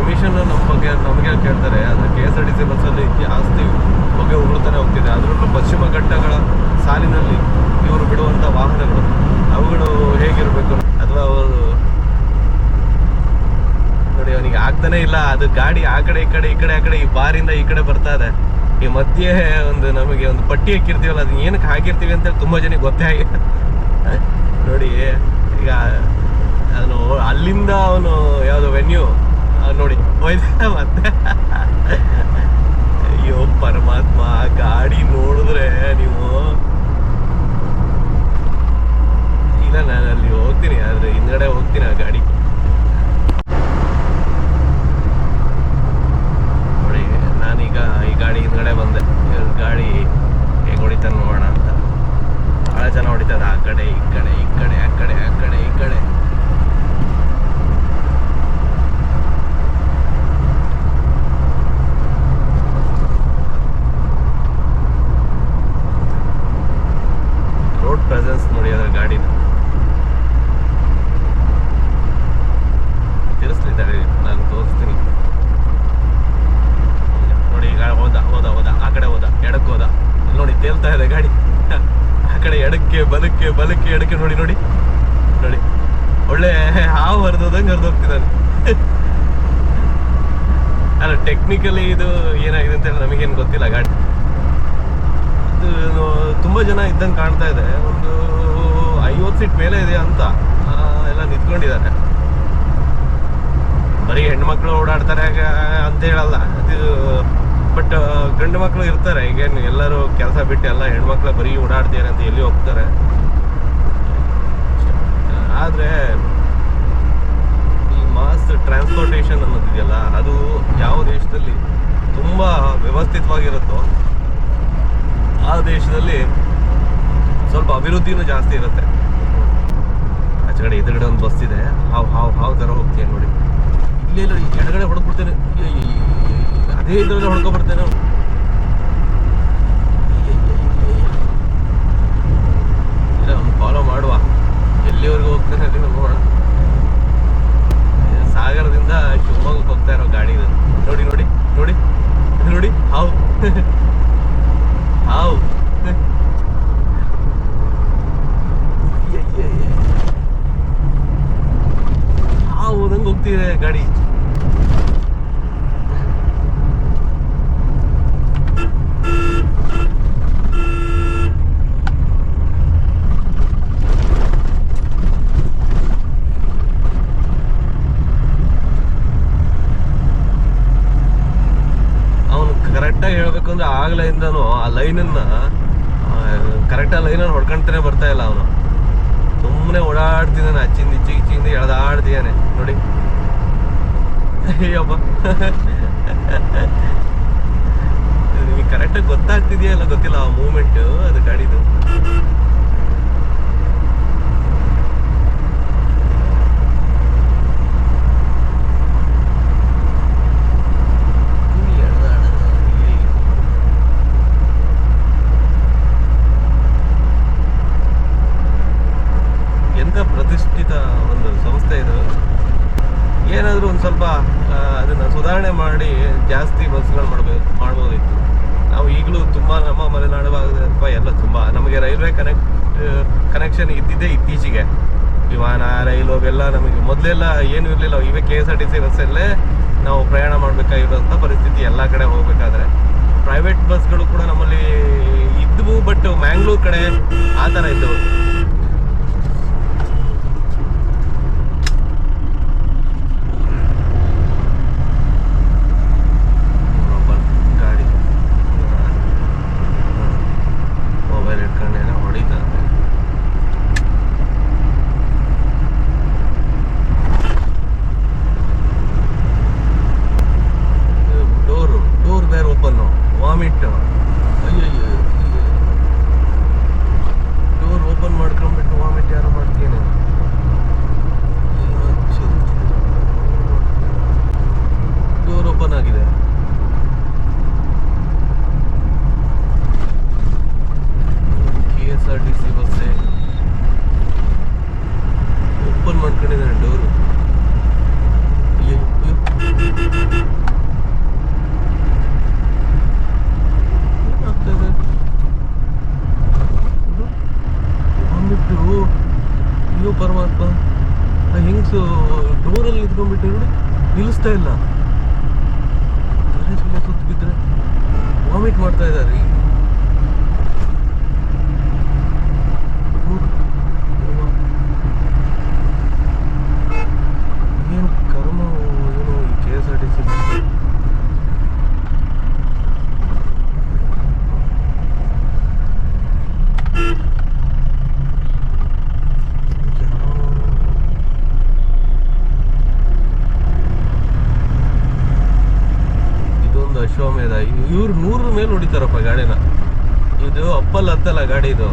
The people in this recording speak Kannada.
ಎಮಿಷನ್ ನಮ್ಮ ಬಗ್ಗೆ ನಮಗೆ ಕೇಳ್ತಾರೆ? ಆದರೆ K S R T C ಬಸ್ಸಲ್ಲಿ ಜಾಸ್ತಿ ಹೊಗೆ ಉಗುಳ್ತಾನೆ ಹೋಗ್ತಿದೆ. ಅದರಲ್ಲೂ ಪಶ್ಚಿಮ ಘಟ್ಟಗಳ ಸಾಲಿನಲ್ಲಿ ಇವರು ಬಿಡುವಂಥ ವಾಹನಗಳು, ಅವುಗಳು ಹೇಗಿರಬೇಕು? ಅಥವಾ ಅವರು ನೋಡಿ, ಅವನಿಗೆ ಆಗ್ತಾನೆ ಇಲ್ಲ. ಅದು ಗಾಡಿ ಆ ಕಡೆ, ಈ ಕಡೆ ಈ ಕಡೆ, ಆ ಕಡೆ, ಈ ಬಾರಿಂದ ಈ ಕಡೆ ಬರ್ತಾ ಇದೆ. ಈ ಮಧ್ಯೆ ಒಂದು ನಮಗೆ ಒಂದು ಪಟ್ಟಿ ಹಾಕಿರ್ತೀವಲ್ಲ, ಅದು ಏನಕ್ಕೆ ಹಾಕಿರ್ತೀವಿ ಅಂತ ತುಂಬ ಜನಕ್ಕೆ ಗೊತ್ತೇ ಆಗಿ ನೋಡಿ, ಈಗ ಅವನು ಅಲ್ಲಿಂದ ಅವನು ಯಾವುದು ವೆನ್ಯೂ ನೋಡಿ. ಮತ್ತೆ? ಅಯ್ಯೋ, ಪರಮಾತ್ಮ ಗಾಡಿ ನೋಡಿದ್ರೆ ನೀವು ಇಲ್ಲ, ನಾನು ಅಲ್ಲಿ ಹೋಗ್ತೀನಿ, ಆದ್ರೆ ಹಿಂದ್ಗಡೆ ಹೋಗ್ತೀನಿ ಆ ಗಾಡಿ ನೋಡಿ ನಾನೀಗ ಈ ಗಾಡಿ ಹಿಂದ್ಗಡೆ ಬಂದೆ ಇವ್ರ ಗಾಡಿ ಹೇಗೆ ಹೊಡಿತಾನೆ ನೋಡೋಣ ಅಂತ ಭಾಳ ಜನ ಹೊಡಿತದ ಆ ಕಡೆ ಈ ಕಡೆ ಈ ಕಡೆ ಆ ಕಡೆ ಆ ಕಡೆ ಈ ಕಡೆ ರೋಡ್ ಪ್ರೆಸೆನ್ಸ್ ನೋಡಿ ಅದ್ರ ಗಾಡಿನ ತಿರ್ಸ್ಲಿದ್ದಾರೆ ನಾನು ತೋರಿಸ್ತೀನಿ ನೋಡಿ ಈಗ ಹೋದ ಹೋದ ಹೋದ ಆ ಕಡೆ ಹೋದ ಎಡಕ್ಕೆ ಹೋದ ಇಲ್ಲಿ ನೋಡಿ ತೇಲ್ತಾ ಇದೆ ಗಾಡಿ ಆ ಕಡೆ ಎಡಕ್ಕೆ ಬಲಕ್ಕೆ ಬಲಕ್ಕೆ ಎಡಕ್ಕೆ ನೋಡಿ ನೋಡಿ. ನೋಡಿ. ಒಳ್ಳೆ ಹಾವು ಹರಿದೋದಂಗೆ ಹರಿದೋಗ್ತಿದ್ದಾನೆ ಅಲ್ಲ ಟೆಕ್ನಿಕಲಿ ಇದು ಏನಾಗಿದೆ ಅಂತ ಹೇಳಿ ನಮಗೇನು ಗೊತ್ತಿಲ್ಲ, ಗಾಡಿ. ಅದು ತುಂಬಾ ಜನ ಇದ್ದಂಗೆ ಕಾಣ್ತಾ ಇದೆ. ಒಂದು ಐವತ್ತು ಸೀಟ್ ಮೇಲೆ ಇದೆ ಅಂತ ಎಲ್ಲ ನಿಂತ್ಕೊಂಡಿದ್ದಾರೆ. ಬರೀ ಹೆಣ್ಮಕ್ಳು ಓಡಾಡ್ತಾರೆ ಅಂತ ಹೇಳಲ್ಲ. ಇದು ಬಟ್ ಗಂಡು ಮಕ್ಕಳು ಇರ್ತಾರೆ. ಈಗೇನು ಎಲ್ಲರೂ ಕೆಲಸ ಬಿಟ್ಟು ಎಲ್ಲ ಹೆಣ್ಮಕ್ಳ ಬರೀ ಓಡಾಡ್ತೀರ ಅಂತ ಎಲ್ಲಿ ಹೋಗ್ತಾರೆ? ಆದರೆ ಈ ಮಾಸ್ ಟ್ರಾನ್ಸ್ಪೋರ್ಟೇಷನ್ ಅನ್ನೋದಿದೆಯಲ್ಲ, ಅದು ಯಾವ ದೇಶದಲ್ಲಿ ತುಂಬ ವ್ಯವಸ್ಥಿತವಾಗಿರುತ್ತೋ, ಆ ದೇಶದಲ್ಲಿ ಸ್ವಲ್ಪ ಅಭಿವೃದ್ಧಿನೂ ಜಾಸ್ತಿ ಇರುತ್ತೆ. ಆಚೆ ಕಡೆ ಎದುರುಗಡೆ ಒಂದು ಬಸ್ ಇದೆ. ಹಾವು ಹಾವು ಹಾವು ಥರ ಹೋಗ್ತೀನಿ ನೋಡಿ. ಇಲ್ಲೇ ಎಡಗಡೆ ಹೊಡ್ಕೊಬಿಡ್ತೇನೆ ಅದೇ ಇದ್ರಲ್ಲಿ ಹೊಡ್ಕೊಬಿಡ್ತೇನೆ ಅವ್ನು. ಇಲ್ಲ, ಅವ್ನು ಫಾಲೋ ಮಾಡುವ. ಎಲ್ಲಿವರೆಗೂ ಹೋಗ್ತಾನೆ ಅಲ್ಲಿ ನೋಡೋಣ. ಸಾಗರದಿಂದ ಶಿವಮೊಗ್ಗಕ್ಕೆ ಹೋಗ್ತಾ ಇರೋ ಗಾಡಿ ಇದು. ನೋಡಿ ನೋಡಿ ನೋಡಿ ನೋಡಿ, ಹಾವು. ಹಾವು. ಹಾವು ಹೋದಂಗೆ ಹೋಗ್ತಿದೆ ಗಾಡಿ ಅವನು ಕರೆಕ್ಟಾಗಿ ಹೇಳ್ಬೇಕು ಅಂದ್ರೆ ಆಗ್ಲಿಂದನು ಆ ಲೈನನ್ನ ಕರೆಕ್ಟಾಗಿ ಲೈನನ್ನು ಹೊಡ್ಕೊಂತಾನೆ ಬರ್ತಾ ಇಲ್ಲ ಅವನು. ಸುಮ್ಮನೆ ಓಡಾಡ್ತಿದ್ದಾನೆ ಅಚ್ಚಿಂದ ಇಚ್ಚಿಗೆ ಇಚ್ಚಿಂದ ಎಳ್ದಾಡ್ತಿದ್ದಾನೆ ನೋಡಿ. ಅಯ್ಯಪ್ಪ ನಿಮಗೆ ಕರೆಕ್ಟಾಗಿ ಗೊತ್ತಾಗ್ತಿದೆಯಾ ಇಲ್ಲ ಗೊತ್ತಿಲ್ಲ, ಆ ಮೂಮೆಂಟು ಅದು ಗಾಡಿದು ಹಿಂಗೆ ಎಳ್ದಾಡೋದು, ಇಲ್ಲಿ. ಎಂತ ಪ್ರತಿಷ್ಠಿತ ಒಂದು ಸಂಸ್ಥೆ ಇದು ಏನಾದರೂ ಒಂದು ಸ್ವಲ್ಪ ಆ, ಅದನ್ನ ಸುಧಾರಣೆ ಮಾಡಿ ಜಾಸ್ತಿ ಬಸ್ಗಳು ಮಾಡಬೇಕು ಮಾಡ್ಬೋದಿತ್ತು ನಾವು ಈಗಲೂ ತುಂಬ ನಮ್ಮ ಮಲೆನಾಡು ಭಾಗದ ಅಥವಾ ಎಲ್ಲ ತುಂಬ ನಮಗೆ ರೈಲ್ವೆ ಕನೆಕ್ಟ್ ಕನೆಕ್ಷನ್ ಇದ್ದಿದ್ದೇ ಇತ್ತೀಚೆಗೆ. ವಿಮಾನ ರೈಲು ಅವೆಲ್ಲ ನಮಗೆ ಮೊದಲೆಲ್ಲ ಏನು ಇರಲಿಲ್ಲ. ಇವೇ K S R T C ಬಸ್ಸಲ್ಲೇ ನಾವು ಪ್ರಯಾಣ ಮಾಡಬೇಕಾಗಿರೋಂಥ ಪರಿಸ್ಥಿತಿ ಎಲ್ಲ ಕಡೆ ಹೋಗಬೇಕಾದ್ರೆ. ಪ್ರೈವೇಟ್ ಬಸ್ಗಳು ಕೂಡ ನಮ್ಮಲ್ಲಿ ಇದ್ದವು ಬಟ್ ಮ್ಯಾಂಗ್ಳೂರ್ ಕಡೆ ಆ ಥರ ಇದ್ದವು ಒಬ್ಬ ಗಾಡಿ ಮೊಬೈಲ್ ಇಟ್ಕೊಂಡು ಏನೋ ಹೊಡಿತಾರೆ ಡೋರು ಡೋರ್ ಬೇರೆ ಓಪನ್ನು ವಾಮಿಟ್ ಅಯ್ಯಯ್ಯೋ ಡೋರ್ ಓಪನ್ ಮಾಡ್ಕೊಂಡ್ಬಿಟ್ಟು ವಾಮಿಟ್ ಯಾರೋ ಮಾಡ್ತೀನಿ ಡೋರ್ ಓಪನ್ ಆಗಿದೆ K S R T C ಬಸ್ಸೇ open ಮಾಡ್ಕೊಂಡಿದ್ದಾನೆ ಡೋರು ಅಯ್ಯೋ ಅಯ್ಯೋ. ಏನಾಗ್ತದೆ ಇದು? ಬಂದ್ಬಿಟ್ಟು ಅಯ್ಯೋ ಪರಮಾತ್ಮ ಆ ಹೆಂಗ್ಸು ಡೋರಲ್ಲಿ ನಿಂತ್ಕೊಂಡ್ಬಿಟ್ಟೆ ನೋಡಿ ನಿಲ್ಲಿಸ್ತಾ ಇಲ್ಲ. ಸುತ್ತು ಬಿದ್ದರೆ ವಾಮಿಟ್ ಮಾಡ್ತಾ ಇದ್ದಾರೆ. ಮೇಲೆ ಹೊಡಿತಾರಪ್ಪ ಗಾಡಿನ. ಇದು ಅಪ್ಪಲ್ ಅಂತಲ್ಲ ಗಾಡಿ ಇದು.